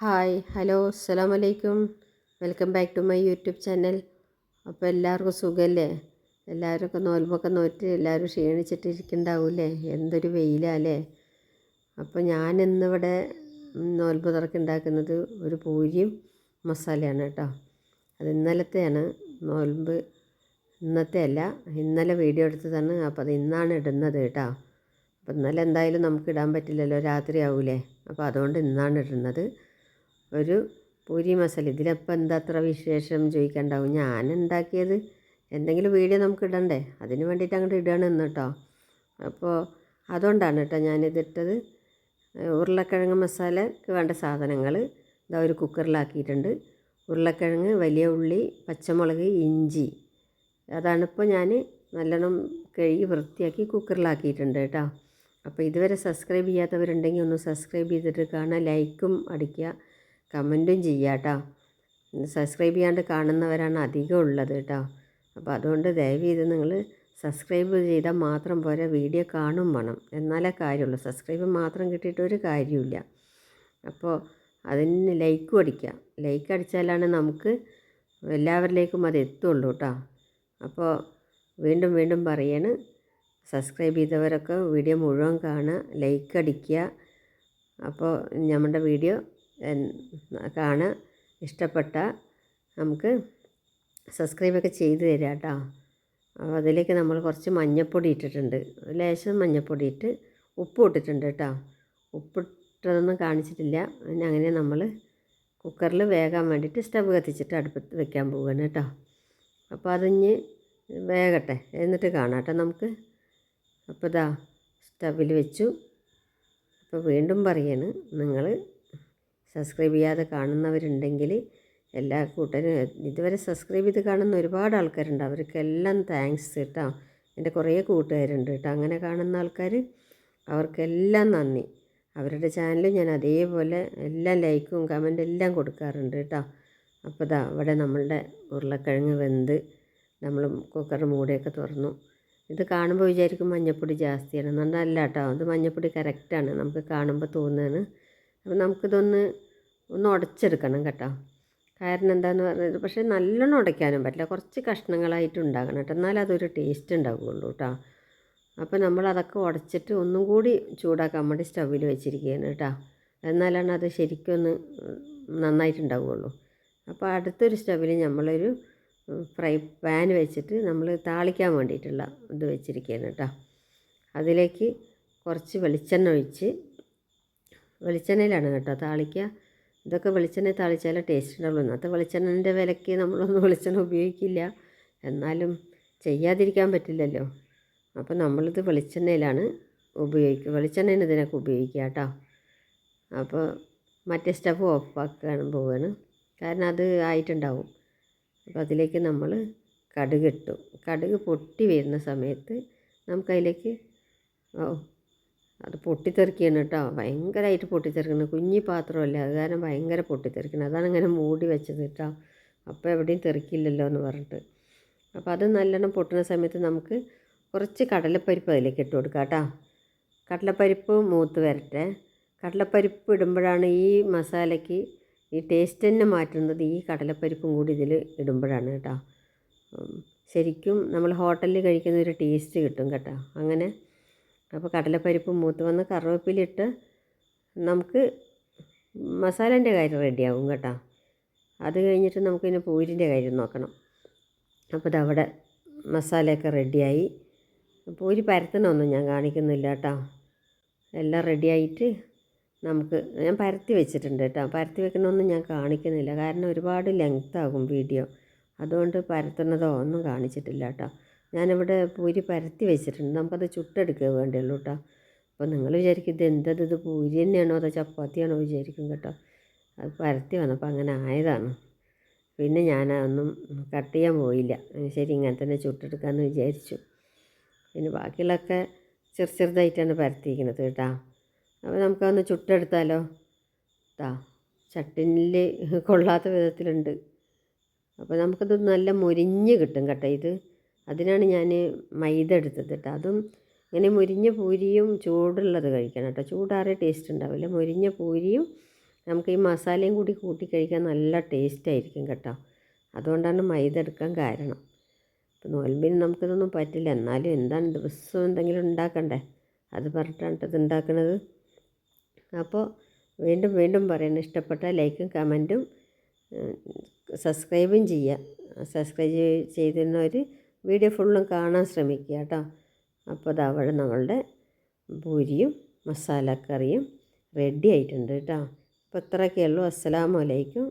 Hi hello അസ്സാം വലൈക്കും welcome back to my YouTube channel. അപ്പോൾ എല്ലാവർക്കും സുഖമല്ലേ എല്ലാവരും നോൽമൊക്കെ നോറ്റ് എല്ലാവരും ക്ഷീണിച്ചിട്ടിരിക്കുന്നുണ്ടാവൂലേ എന്തൊരു വെയിലല്ലേ? അപ്പോൾ ഞാൻ ഇന്നിവിടെ നോൽമ്പ് തുറക്കുണ്ടാക്കുന്നത് ഒരു പൂരിയും മസാലയാണ് കേട്ടോ. അത് ഇന്നലത്തെയാണ്. നോൽമ്പ് ഇന്നത്തെ അല്ല ഇന്നലെ വീഡിയോ എടുത്തതാണ്. അപ്പോൾ അത് ഇന്നാണ് ഇടുന്നത് കേട്ടോ. അപ്പോൾ ഇന്നലെ എന്തായാലും നമുക്ക് ഇടാൻ പറ്റില്ലല്ലോ രാത്രി ആവൂലേ അപ്പോൾ അതുകൊണ്ട് ഇന്നാണ് ഇടുന്നത്. ഒരു പൂരി മസാല. ഇതിലപ്പോൾ എന്താ അത്ര വിശേഷം ചോദിക്കണ്ടാവും. ഞാൻ ഉണ്ടാക്കിയത് എന്തെങ്കിലും വീഡിയോ നമുക്ക് ഇടണ്ടേ? അതിന് വേണ്ടിയിട്ട് അങ്ങോട്ട് ഇടണം എന്ന് കേട്ടോ അപ്പോൾ അതുകൊണ്ടാണ് കേട്ടോ ഞാനിതിട്ടത് ഉരുളക്കിഴങ്ങ് മസാലക്ക് വേണ്ട സാധനങ്ങൾ ഇതാ ഒരു കുക്കറിലാക്കിയിട്ടുണ്ട്. ഉരുളക്കിഴങ്ങ് വലിയ ഉള്ളി പച്ചമുളക് ഇഞ്ചി. അതാണിപ്പോൾ ഞാൻ നല്ലോണം കഴുകി വൃത്തിയാക്കി കുക്കറിലാക്കിയിട്ടുണ്ട് കേട്ടോ അപ്പോൾ ഇതുവരെ സബ്സ്ക്രൈബ് ചെയ്യാത്തവരുണ്ടെങ്കിൽ ഒന്ന് സബ്സ്ക്രൈബ് ചെയ്തിട്ട് കാണുക ലൈക്കും അടിക്കുക. കമന്റും ചെയ്യുക കേട്ടോ. സബ്സ്ക്രൈബ് ചെയ്യാണ്ട് കാണുന്നവരാണ് അധികം ഉള്ളത് കേട്ടോ. അപ്പോൾ അതുകൊണ്ട് ദയവ് ചെയ്ത് നിങ്ങൾ സബ്സ്ക്രൈബ് ചെയ്താൽ മാത്രം പോരാ വീഡിയോ കാണും വേണം. എന്നാലേ കാര്യമുള്ളൂ. സബ്സ്ക്രൈബ് മാത്രം കിട്ടിയിട്ട് ഒരു കാര്യമില്ല അപ്പോൾ അതിന് ലൈക്കും അടിക്കുക. ലൈക്ക് അടിച്ചാലാണ് നമുക്ക് എല്ലാവരിലേക്കും അത് എത്തുള്ളൂ കേട്ടോ. അപ്പോൾ വീണ്ടും വീണ്ടും പറയാണ് സബ്സ്ക്രൈബ് ചെയ്തവരൊക്കെ വീഡിയോ മുഴുവൻ കാണുക ലൈക്ക് അടിക്കുക. അപ്പോൾ നമ്മുടെ വീഡിയോ കാണുക ഇഷ്ടപ്പെട്ട നമുക്ക് സബ്സ്ക്രൈബൊക്കെ ചെയ്ത് തരാം കേട്ടോ. അപ്പോൾ അതിലേക്ക് നമ്മൾ കുറച്ച് മഞ്ഞൾപ്പൊടി ഇട്ടിട്ടുണ്ട്. ലേശം മഞ്ഞൾപ്പൊടി ഇട്ട് ഉപ്പ് ഇട്ടിട്ടുണ്ട് കേട്ടോ. ഉപ്പിട്ടതൊന്നും കാണിച്ചിട്ടില്ല. പിന്നെ അങ്ങനെ നമ്മൾ കുക്കറിൽ വേകാൻ വേണ്ടിയിട്ട് സ്റ്റവ് കത്തിച്ചിട്ട് അടുപ്പത്ത് വെക്കാൻ പോവുകയാണ് കേട്ടോ. അപ്പോൾ അതിഞ്ഞ് വേകട്ടെ. എന്നിട്ട് കാണാം കേട്ടോ നമുക്ക്. അപ്പോൾ ഇതാ സ്റ്റവിൽ വെച്ചു. അപ്പോൾ വീണ്ടും പറയാണ് നിങ്ങൾ സബ്സ്ക്രൈബ് ചെയ്യാതെ കാണുന്നവരുണ്ടെങ്കിൽ എല്ലാ കൂട്ടരും ഇതുവരെ സബ്സ്ക്രൈബ് ചെയ്ത് കാണുന്ന ഒരുപാട് ആൾക്കാരുണ്ട്. അവർക്കെല്ലാം താങ്ക്സ് കേട്ടോ. എന്റെ കുറേ കൂട്ടുകാരുണ്ട് കേട്ടോ. അങ്ങനെ കാണുന്ന ആൾക്കാർ അവർക്കെല്ലാം നന്ദി. അവരുടെ ചാനൽ ഞാൻ അതേപോലെ എല്ലാ ലൈക്കും കമന്റും എല്ലാം കൊടുക്കാറുണ്ട് കേട്ടോ. അപ്പോൾ ഇതാ ഇവിടെ നമ്മളുടെ ഉരുളക്കിഴങ്ങ് വെന്ത് നമ്മൾ കുക്കർ മൂടിയൊക്കെ തുറന്നു. ഇത് കാണുമ്പോൾ വിചാരിക്കും മഞ്ഞപ്പൊടി ജാസ്തിയാണ്. എന്നല്ല കേട്ടോ. അത് മഞ്ഞപ്പൊടി കറക്റ്റാണ് നമുക്ക് കാണുമ്പോൾ തോന്നുകയാണ്. അപ്പോൾ നമുക്കിതൊന്ന് ഒന്ന് ഉടച്ചെടുക്കണം കേട്ടോ. കാരണം എന്താന്ന് പറഞ്ഞത് പക്ഷേ നല്ലോണം ഉടയ്ക്കാനും പറ്റില്ല. കുറച്ച് കഷ്ണങ്ങളായിട്ട് ഉണ്ടാകണം കേട്ടോ. എന്നാലേ അതൊരു ടേസ്റ്റ് ഉണ്ടാവുകയുള്ളൂ കേട്ടോ. അപ്പോൾ നമ്മൾ അതൊക്കെ ഉടച്ചിട്ട് ഒന്നും കൂടി ചൂടാക്കാൻ വേണ്ടി സ്റ്റവിൽ വെച്ചിരിക്കുകയാണ് കേട്ടോ. എന്നാലാണ് അത് ശരിക്കും നന്നായിട്ടുണ്ടാവുകയുള്ളൂ. അപ്പോൾ അടുത്തൊരു സ്റ്റവിൽ നമ്മളൊരു ഫ്രൈ പാൻ വെച്ചിട്ട് നമ്മൾ താളിക്കാൻ വേണ്ടിയിട്ടുള്ള ഇത് വെച്ചിരിക്കുകയാണ് കേട്ടോ. അതിലേക്ക് കുറച്ച് വെളിച്ചെണ്ണ ഒഴിച്ച് വെളിച്ചെണ്ണയിലാണ് കേട്ടോ താളിക്കുക. ഇതൊക്കെ വെളിച്ചെണ്ണ താളിച്ചാലേ ടേസ്റ്റ് ഉണ്ടാവുള്ളൂ ഇന്നത്തെ വെളിച്ചെണ്ണന്റെ വിലയ്ക്ക് നമ്മളൊന്നും വെളിച്ചെണ്ണ ഉപയോഗിക്കില്ല. എന്നാലും ചെയ്യാതിരിക്കാൻ പറ്റില്ലല്ലോ. അപ്പോൾ നമ്മളിത് വെളിച്ചെണ്ണയിലാണ് ഉപയോഗിക്കുക വെളിച്ചെണ്ണയാണ് ഇതിനൊക്കെ ഉപയോഗിക്കുക കേട്ടോ അപ്പോൾ മറ്റേ സ്റ്റഫ് ഓഫാക്കാൻ പോവുകയാണ് കാരണം അത് ആയിട്ടുണ്ടാവും. അപ്പോൾ അതിലേക്ക് നമ്മൾ കടുക് ഇട്ടു. കടുക് പൊട്ടി വരുന്ന സമയത്ത് നമുക്കതിലേക്ക് ഓ അത് പൊട്ടിത്തെറിക്കുകയാണ് കേട്ടോ. ഭയങ്കരമായിട്ട് പൊട്ടിത്തെറിക്കുന്നത് കുഞ്ഞി പാത്രമല്ലേ? അത് കാരണം ഭയങ്കര പൊട്ടിത്തെറിക്കുന്നത് അതാണ് ഇങ്ങനെ മൂടി വെച്ചത് കേട്ടോ. അപ്പോൾ എവിടെയും തെറിക്കില്ലല്ലോ എന്ന് പറഞ്ഞിട്ട്. അപ്പോൾ അത് നല്ലോണം പൊട്ടുന്ന സമയത്ത് നമുക്ക് കുറച്ച് കടലപ്പരിപ്പ് അതിലേക്ക് ഇട്ട് കൊടുക്കാം കേട്ടോ. കടലപ്പരിപ്പ് മൂത്ത് വരട്ടെ. കടലപ്പരിപ്പ് ഇടുമ്പോഴാണ് ഈ മസാലയ്ക്ക് ഈ ടേസ്റ്റ് തന്നെ മാറ്റുന്നത് ഈ കടലപ്പരിപ്പും കൂടി ഇതിൽ ഇടുമ്പോഴാണ് കേട്ടോ. ശരിക്കും നമ്മൾ ഹോട്ടലിൽ കഴിക്കുന്ന ഒരു ടേസ്റ്റ് കിട്ടും കേട്ടോ. അങ്ങനെ അപ്പോൾ കടലപ്പരിപ്പ് മൂത്ത് വന്ന് കറിവേപ്പിലിട്ട് നമുക്ക് മസാലേന്റെ കാര്യം റെഡിയാവും കേട്ടോ. അത് കഴിഞ്ഞിട്ട് നമുക്കിനി പൂരിന്റെ കാര്യം നോക്കണം. അപ്പോൾ ഇതവിടെ മസാലയൊക്കെ റെഡിയായി. പൂരി പരത്തണമൊന്നും ഞാൻ കാണിക്കുന്നില്ല കേട്ടോ. എല്ലാം റെഡിയായിട്ട് നമുക്ക് ഞാൻ പരത്തി വെച്ചിട്ടുണ്ട് കേട്ടോ. പരത്തി വെക്കണമൊന്നും ഞാൻ കാണിക്കുന്നില്ല. കാരണം ഒരുപാട് ലെങ്ത് ആകും വീഡിയോ. അതുകൊണ്ട് പരത്തുന്നതോ ഒന്നും കാണിച്ചിട്ടില്ല കേട്ടോ. ഞാനിവിടെ പൂരി പരത്തി വെച്ചിട്ടുണ്ട്. നമുക്കത് ചുട്ടെടുക്കുക വേണ്ടിയുള്ളൂ കേട്ടോ. അപ്പോൾ നിങ്ങൾ വിചാരിക്കും ഇത് എന്തത്? ഇത് പൂരി തന്നെയാണോ അതോ ചപ്പാത്തിയാണോ വിചാരിക്കും കേട്ടോ. അത് പരത്തി വന്നപ്പോൾ അങ്ങനെ ആയതാണ്. പിന്നെ ഞാൻ അതൊന്നും കട്ട് ചെയ്യാൻ പോയില്ല. ശരി ഇങ്ങനെ തന്നെ ചുട്ടെടുക്കാമെന്ന് വിചാരിച്ചു. പിന്നെ ബാക്കിയുള്ളതൊക്കെ ചെറു ചെറുതായിട്ടാണ് പരത്തിയിരിക്കുന്നത് കേട്ടോ. അപ്പോൾ നമുക്കതൊന്ന് ചുട്ടെടുത്താലോ? താ ചട്ടിനിൽ കൊള്ളാത്ത വിധത്തിലുണ്ട്. അപ്പോൾ നമുക്കത് നല്ല മുരിഞ്ഞ് കിട്ടും കേട്ടോ ഇത്. അതിനാണ് ഞാൻ മൈദ എടുത്തത് കേട്ടോ. അതും ഇങ്ങനെ മുരിഞ്ഞ പൂരിയും ചൂടുള്ളത് കഴിക്കണം കേട്ടോ. ചൂടാറിയ ടേസ്റ്റ് ഉണ്ടാവില്ല. മുരിഞ്ഞ പൂരിയും നമുക്ക് ഈ മസാലയും കൂടി കൂട്ടി കഴിക്കാൻ നല്ല ടേസ്റ്റ് ആയിരിക്കും കേട്ടോ. അതുകൊണ്ടാണ് മൈദ എടുക്കാൻ കാരണം. ഇപ്പം നോൽമ്പിന് നമുക്കിതൊന്നും പറ്റില്ല. എന്നാലും എന്താണ് ദിവസവും എന്തെങ്കിലും ഉണ്ടാക്കണ്ടേ? അത് പറഞ്ഞിട്ടാണ് ഇത് ഉണ്ടാക്കുന്നത് അപ്പോൾ വീണ്ടും വീണ്ടും പറയണം. ഇഷ്ടപ്പെട്ട ലൈക്കും കമന്റും സബ്സ്ക്രൈബും ചെയ്യുക. സബ്സ്ക്രൈബ് ചെയ്തിരുന്നവർ വീഡിയോ ഫുള്ളും കാണാൻ ശ്രമിക്കുക കേട്ടോ. അപ്പോൾ അത് അവിടെ നമ്മളുടെ പൂരിയും മസാലക്കറിയും റെഡി ആയിട്ടുണ്ട് കേട്ടോ. അപ്പോൾ ഇത്രയൊക്കെ ഉള്ളൂ. അസ്സലാമു അലൈക്കും.